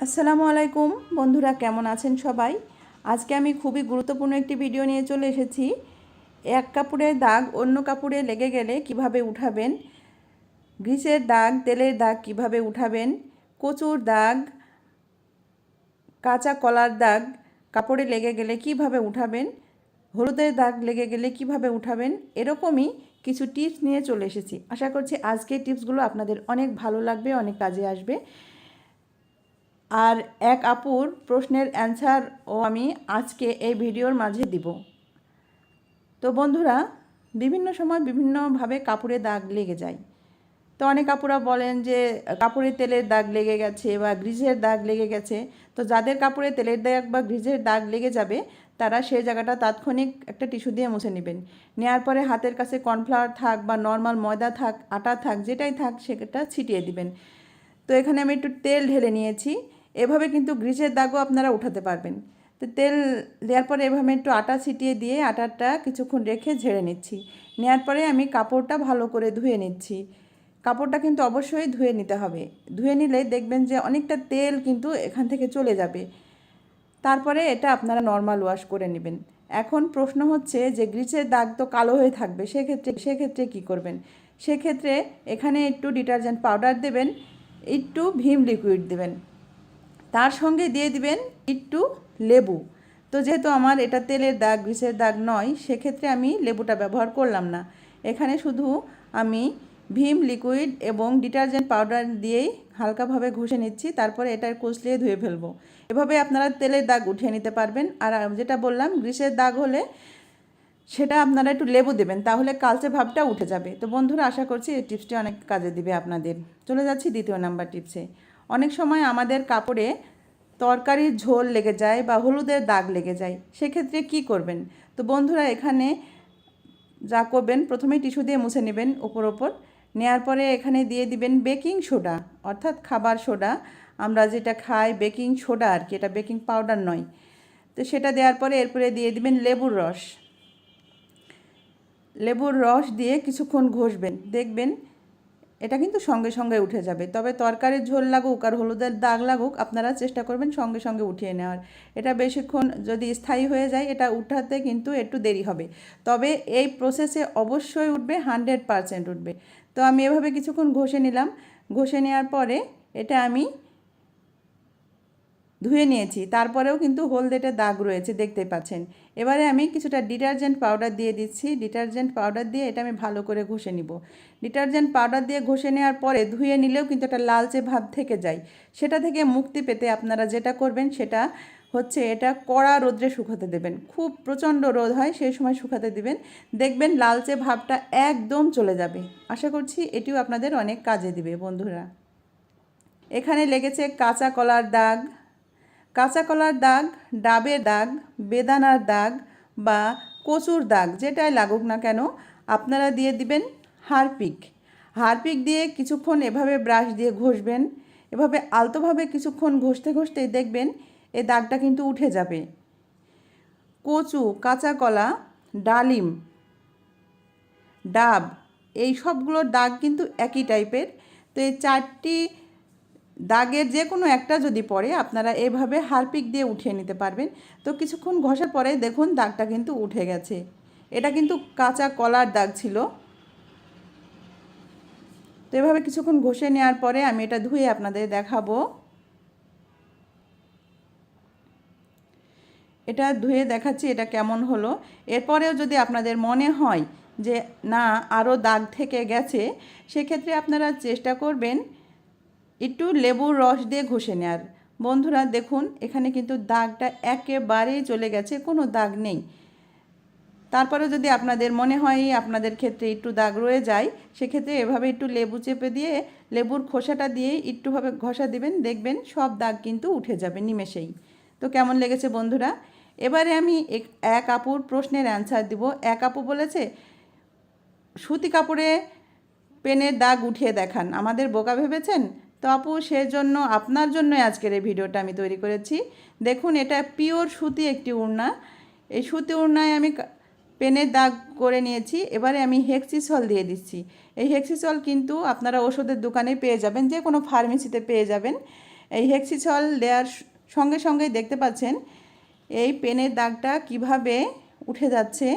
আসসালামু আলাইকুম। বন্ধুরা, কেমন আছেন সবাই? আজকে আমি খুবই গুরুত্বপূর্ণ একটি ভিডিও নিয়ে চলে এসেছি। এক কাপড়ের দাগ অন্য কাপড়ে লেগে গেলে কীভাবে উঠাবেন? গ্রিসের দাগ, তেলের দাগ কীভাবে উঠাবেন? কচুর দাগ, কাঁচা কলার দাগ কাপড়ে লেগে গেলে কীভাবে উঠাবেন? হলুদের দাগ লেগে গেলে কীভাবে উঠাবেন? এরকমই কিছু টিপস নিয়ে চলে এসেছি। আশা করছি আজকের টিপসগুলো আপনাদের অনেক ভালো লাগবে, অনেক কাজে আসবে। আর এক আপুর প্রশ্নের অ্যান্সার ও আমি আজকে এই ভিডিওর মাঝে দিব। তো বন্ধুরা, বিভিন্ন সময় বিভিন্নভাবে কাপড়ে দাগ লেগে যায়। তো অনেক কাপড়া বলেন যে, কাপড়ে তেলের দাগ লেগে গেছে বা গ্রিজের দাগ লেগে গেছে। তো যাদের কাপড়ে তেলের দাগ বা গ্রিজের দাগ লেগে যাবে, তারা সেই জায়গাটা তাৎক্ষণিক একটা টিস্যু দিয়ে মুছে নেবেন। নেওয়ার পরে হাতের কাছে কর্নফ্লাওয়ার থাক বা নর্মাল ময়দা থাক, আটা থাক, যেটাই থাক, সেটা ছিটিয়ে দিবেন। তো এখানে আমি একটু তেল ঢেলে নিয়েছি। এভাবে কিন্তু গ্রিসের দাগও আপনারা উঠাতে পারবেন। তো তেল দেওয়ার পরে এভাবে একটু আটা ছিটিয়ে দিয়ে আটাটা কিছুক্ষণ রেখে ঝেড়ে নিচ্ছি। নেওয়ার পরে আমি কাপড়টা ভালো করে ধুয়ে নিচ্ছি। কাপড়টা কিন্তু অবশ্যই ধুয়ে নিতে হবে। ধুয়ে নিলে দেখবেন যে অনেকটা তেল কিন্তু এখান থেকে চলে যাবে। তারপরে এটা আপনারা নর্মাল ওয়াশ করে নেবেন। এখন প্রশ্ন হচ্ছে যে গ্রিসের দাগ তো কালো হয়ে থাকবে, সেক্ষেত্রে সেক্ষেত্রে কী করবেন? সেক্ষেত্রে এখানে একটু ডিটারজেন্ট পাউডার দেবেন, একটু ভীম লিকুইড দেবেন। তার সঙ্গে দিয়ে দিবেন একটু লেবু। তো যেহেতু আমার এটা তেলের দাগ, গ্রিসের দাগ নয়, সেক্ষেত্রে আমি লেবুটা ব্যবহার করলাম না। এখানে শুধু আমি ভীম লিকুইড এবং ডিটারজেন্ট পাউডার দিয়েই হালকাভাবে ঘষে নিচ্ছি, তারপরে এটা কুচলিয়ে ধুয়ে ফেলব। এভাবে আপনারা তেলের দাগ উঠিয়ে নিতে পারবেন। আর যেটা বললাম, গ্রিসের দাগ হলে সেটা আপনারা একটু লেবু দেবেন, তাহলে কালচে ভাবটা উঠে যাবে। তো বন্ধুরা, আশা করছি এই টিপসটি অনেক কাজে দিবে আপনাদের। চলে যাচ্ছি দ্বিতীয় নাম্বার টিপসে। অনেক সময় আমাদের কাপড়ে তরকারির ঝোল লেগে যায় বা হলুদের দাগ লেগে যায়, সেক্ষেত্রে কি করবেন? তো বন্ধুরা, এখানে যা করবেন প্রথমেই টিস্যু দিয়ে মুছে নেবেন ওপর ওপর। নেয়ার পরে এখানে দিয়ে দিবেন বেকিং সোডা, অর্থাৎ খাবার সোডা। আমরা যেটা খাই বেকিং সোডা আর কি, এটা বেকিং পাউডার নয়। তো সেটা দেওয়ার পরে এরপরে দিয়ে দিবেন লেবুর রস। লেবুর রস দিয়ে কিছুক্ষণ ঘষবেন। দেখবেন এটা কিন্তু সঙ্গে সঙ্গে উঠে যাবে। তবে তরকারির ঝোল লাগুক আর হলুদের দাগ লাগুক, আপনারা চেষ্টা করবেন সঙ্গে সঙ্গে উঠিয়ে নেওয়ার। এটা বেশিক্ষণ যদি স্থায়ী হয়ে যায়, এটা উঠাতে কিন্তু একটু দেরি হবে। তবে এই প্রসেসে অবশ্যই উঠবে হানড্রেড পারসেন্ট উঠবে। তো আমি এভাবে কিছুক্ষণ ঘষে নিলাম। ঘষে নেওয়ার পরে এটা আমি ধুয়ে নিয়েছি। তারপরেও কিন্তু হলদেটে দাগ রয়েছে দেখতে পাচ্ছেন। এবারে আমি কিছুটা ডিটারজেন্ট পাউডার দিয়ে দিচ্ছি। ডিটারজেন্ট পাউডার দিয়ে এটা আমি ভালো করে ঘষে নিব। ডিটারজেন্ট পাউডার দিয়ে ঘষে নেওয়ার পরে ধুয়ে নিলেও কিন্তু একটা লালচে ভাব থেকে যায়। সেটা থেকে মুক্তি পেতে আপনারা যেটা করবেন, সেটা হচ্ছে এটা কড়া রোদ্রে শুকাতে দেবেন। খুব প্রচণ্ড রোদ হয়, সেই সময় শুকাতে দিবেন। দেখবেন লালচে ভাবটা একদম চলে যাবে। আশা করছি এটিও আপনাদের অনেক কাজে দিবে, বন্ধুরা। এখানে লেগেছে কাঁচা কলার দাগ। কাঁচা কলার দাগ, ডাবের দাগ, বেদানার দাগ বা কচুর দাগ, যেটাই লাগুক না কেন, আপনারা দিয়ে দিবেন হারপিক। হারপিক দিয়ে কিছুক্ষণ এভাবে ব্রাশ দিয়ে ঘষবেন। এভাবে আলতোভাবে কিছুক্ষণ ঘষতে ঘষতে দেখবেন এ দাগটা কিন্তু উঠে যাবে। কচু কাঁচা কলা ডালিম, ডাব, এই সবগুলোর দাগ কিন্তু একই টাইপের তো এই চারটি দাগের যে কোনো একটা যদি পড়ে, আপনারা এভাবে হারপিক দিয়ে উঠিয়ে নিতে পারবেন। তো কিছুক্ষণ ঘষার পরে দেখুন দাগটা কিন্তু উঠে গেছে। এটা কিন্তু কাঁচা কলার দাগ ছিল। তো এভাবে কিছুক্ষণ ঘষে নেওয়ার পরে আমি এটা ধুয়ে আপনাদের দেখাবো। এটা ধুয়ে দেখাচ্ছি এটা কেমন হলো। এরপরেও যদি আপনাদের মনে হয় যে, না আরও দাগ থেকে গেছে, সেক্ষেত্রে আপনারা চেষ্টা করবেন একটু লেবুর রস দিয়ে ঘষে নেওয়ার বন্ধুরা, দেখুন, এখানে কিন্তু দাগটা একেবারেই চলে গেছে, কোনো দাগ নেই। তারপরে যদি আপনাদের মনে হয় আপনাদের ক্ষেত্রে একটু দাগ রয়ে যায়, সেক্ষেত্রে এভাবে একটু লেবু চেপে দিয়ে, লেবুর খোসাটা দিয়ে একটুভাবে ঘষা দিবেন, দেখবেন সব দাগ কিন্তু উঠে যাবে নিমেষেই। তো কেমন লেগেছে বন্ধুরা? এবারে আমি এক আপুর প্রশ্নের অ্যান্সার দিব। এক আপু বলেছে, সুতি কাপড়ে পেনের দাগ উঠিয়ে দেখান। আমাদের বোকা ভেবেছেন? তো আপু, সেজন্য আপনার জন্যই আজকের এই ভিডিওটা আমি তৈরি করেছি। দেখুন, এটা পিওর সুতি একটি উড়না। এই সুতি উড়নায় আমি পেনের দাগ করে নিয়েছি। এবারে আমি হেক্সিসল দিয়ে দিচ্ছি। এই হেক্সিসল কিন্তু আপনারা ওষুধের দোকানে পেয়ে যাবেন, যে কোনো ফার্মেসিতে পেয়ে যাবেন। এই হেক্সিছল দেওয়ার সঙ্গে সঙ্গেই দেখতে পাচ্ছেন, এই পেনের দাগটা কীভাবে উঠে যাচ্ছে।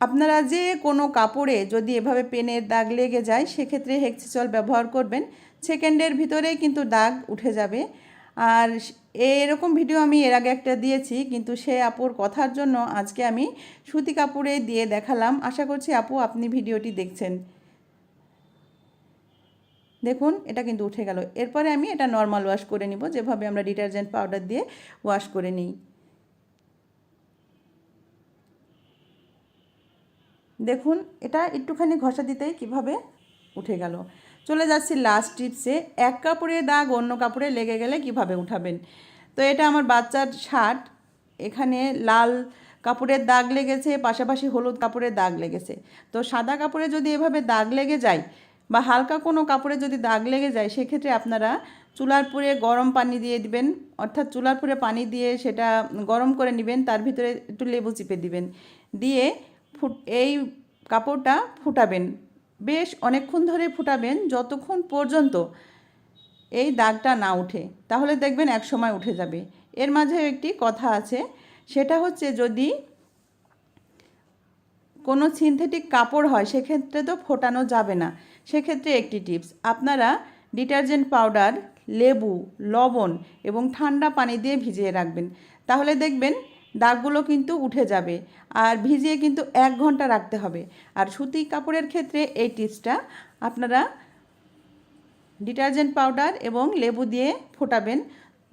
আপনারা যে কোনো কাপড়ে যদি এভাবে পেনের দাগ লেগে যায়, সেক্ষেত্রে হেক্সিচল ব্যবহার করবেন। সেকেন্ডের ভিতরেই কিন্তু দাগ উঠে যাবে। আর এরকম ভিডিও আমি এর আগে একটা দিয়েছি, কিন্তু সে আপুর কথার জন্য আজকে আমি সুতি কাপড়ে দিয়ে দেখালাম। আশা করছি আপু, আপনি ভিডিওটি দেখছেন। দেখুন, এটা কিন্তু উঠে গেল। এরপরে আমি এটা নর্মাল ওয়াশ করে নিব। যেভাবে আমরা ডিটারজেন্ট পাউডার দিয়ে ওয়াশ করে নিই। দেখুন, এটা একটুখানি ঘষা দিতেই কীভাবে উঠে গেল। চলে যাচ্ছি লাস্ট টিপসে এক কাপড়ে দাগ অন্য কাপড়ে লেগে গেলে কীভাবে উঠাবেন? তো এটা আমার বাচ্চার শার্ট এখানে লাল কাপড়ের দাগ লেগেছে, পাশাপাশি হলুদ কাপড়ের দাগ লেগেছে। তো সাদা কাপড়ে যদি এভাবে দাগ লেগে যায় বা হালকা কোনো কাপড়ে যদি দাগ লেগে যায়, সেক্ষেত্রে আপনারা চুলার পুরে গরম পানি দিয়ে দিবেন। অর্থাৎ চুলার পুরে পানি দিয়ে সেটা গরম করে নেবেন। তার ভিতরে একটু লেবু চিপে দিবেন। দিয়ে ফুট, এই কাপড়টা ফুটাবেন। বেশ অনেকক্ষণ ধরে ফুটাবেন, যতক্ষণ পর্যন্ত এই দাগটা না উঠে। তাহলে দেখবেন এক সময় উঠে যাবে। এর মাঝে একটি কথা আছে, সেটা হচ্ছে যদি কোনো সিনথেটিক কাপড় হয়, সেক্ষেত্রে তো ফোটানো যাবে না। সেক্ষেত্রে একটি টিপস, আপনারা ডিটারজেন্ট পাউডার, লেবু, লবণ এবং ঠান্ডা পানি দিয়ে ভিজিয়ে রাখবেন। তাহলে দেখবেন দাগগুলো কিন্তু উঠে যাবে আর ভিজিয়ে কিন্তু এক ঘণ্টা রাখতে হবে। আর সুতি কাপড়ের ক্ষেত্রে এই টিপসটা আপনারা ডিটারজেন্ট পাউডার এবং লেবু দিয়ে ফোটাবেন।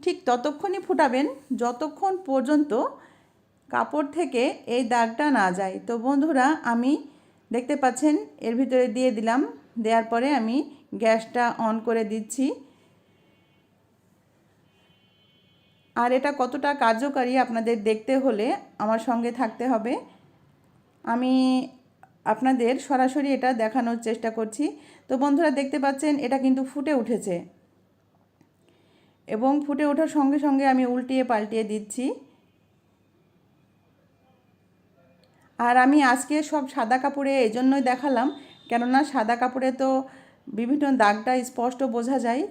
ঠিক ততক্ষণই ফোটাবেন, যতক্ষণ পর্যন্ত কাপড় থেকে এই দাগটা না যায়। তো বন্ধুরা, আমি দেখতে পাচ্ছেন, এর ভিতরে দিয়ে দিলাম, দেওয়ার পরে আমি গ্যাসটা অন করে দিচ্ছি। আর এটা কতটা কার্যকারী আপনাদের দেখতে হলে আমার সঙ্গে থাকতে হবে। আমি আপনাদের সরাসরি এটা দেখানোর চেষ্টা করছি। তো বন্ধুরা দেখতে পাচ্ছেন, এটা কিন্তু ফুটে উঠেছে। এবং ফুটে ওঠার সঙ্গে সঙ্গে আমি উল্টিয়ে পাল্টিয়ে দিচ্ছি। আর আমি আজকে সব সাদা কাপড়ে এই জন্যই দেখালাম, কেননা সাদা কাপড়ে তো বিভিন্ন দাগটা স্পষ্ট বোঝা যায়।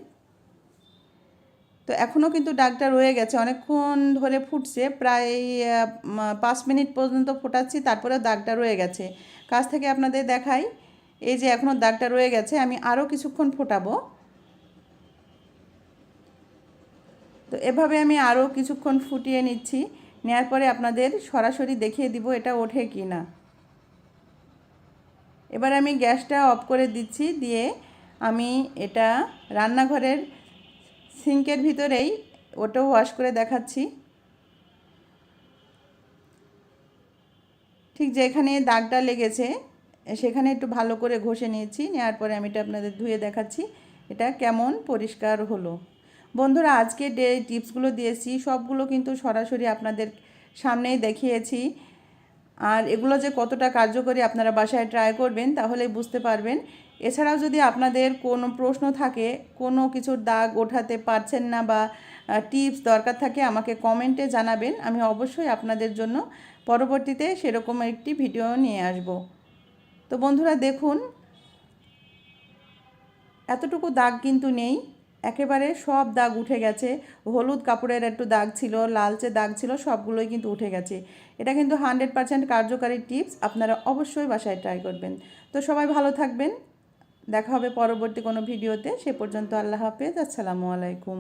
তো এখনও কিন্তু দাগটা রয়ে গেছে। অনেকক্ষণ ধরে ফুটছে। প্রায় পাঁচ মিনিট পর্যন্ত ফোটাচ্ছি তারপরে দাগটা রয়ে গেছে। কাছ থেকে আপনাদের দেখাই, এই যে এখনও দাগটা রয়ে গেছে, আমি আরও কিছুক্ষণ ফোটাবো। তো এভাবে আমি আরও কিছুক্ষণ ফুটিয়ে নিচ্ছি। নেওয়ার পরে আপনাদের সরাসরি দেখিয়ে দিব এটা ওঠে কি না। এবার আমি গ্যাসটা অফ করে দিচ্ছি, দিয়ে আমি এটা রান্নাঘরের সিঙ্কের ভিতরেই ওটাও ওয়াশ করে দেখাচ্ছি। ঠিক যেখানে দাগটা লেগেছে, সেখানে একটু ভালো করে ঘষে নিয়েছি নেওয়ার পরে আমি এটা আপনাদের ধুয়ে দেখাচ্ছি, এটা কেমন পরিষ্কার হলো। বন্ধুরা, আজকে যে টিপসগুলো দিয়েছি, সবগুলো কিন্তু সরাসরি আপনাদের সামনেই দেখিয়েছি। আর এগুলো যে কতটা কার্যকরী আপনারা বাসায় ট্রাই করবেন তাহলে বুঝতে পারবেন। এছাড়াও যদি আপনাদের কোনো প্রশ্ন থাকে, কোনো কিছুর দাগ ওঠাতে পারছেন না বা টিপস দরকার থাকে, আমাকে কমেন্টে জানাবেন। আমি অবশ্যই আপনাদের জন্য পরবর্তীতে সেরকম একটি ভিডিও নিয়ে আসব। তো বন্ধুরা দেখুন, এতটুকু দাগ কিন্তু নেই। একেবারে সব দাগ উঠে গেছে। হলুদ কাপড়ের একটু দাগ ছিল, লালচে দাগ ছিল, সবগুলোই কিন্তু উঠে গেছে। এটা কিন্তু হান্ড্রেড পারসেন্ট কার্যকারী টিপস আপনারা অবশ্যই বাসায় ট্রাই করবেন। তো সবাই ভালো থাকবেন। দেখা হবে পরবর্তী কোনো ভিডিওতে সে পর্যন্ত আল্লাহ হাফেজ আসসালামু আলাইকুম।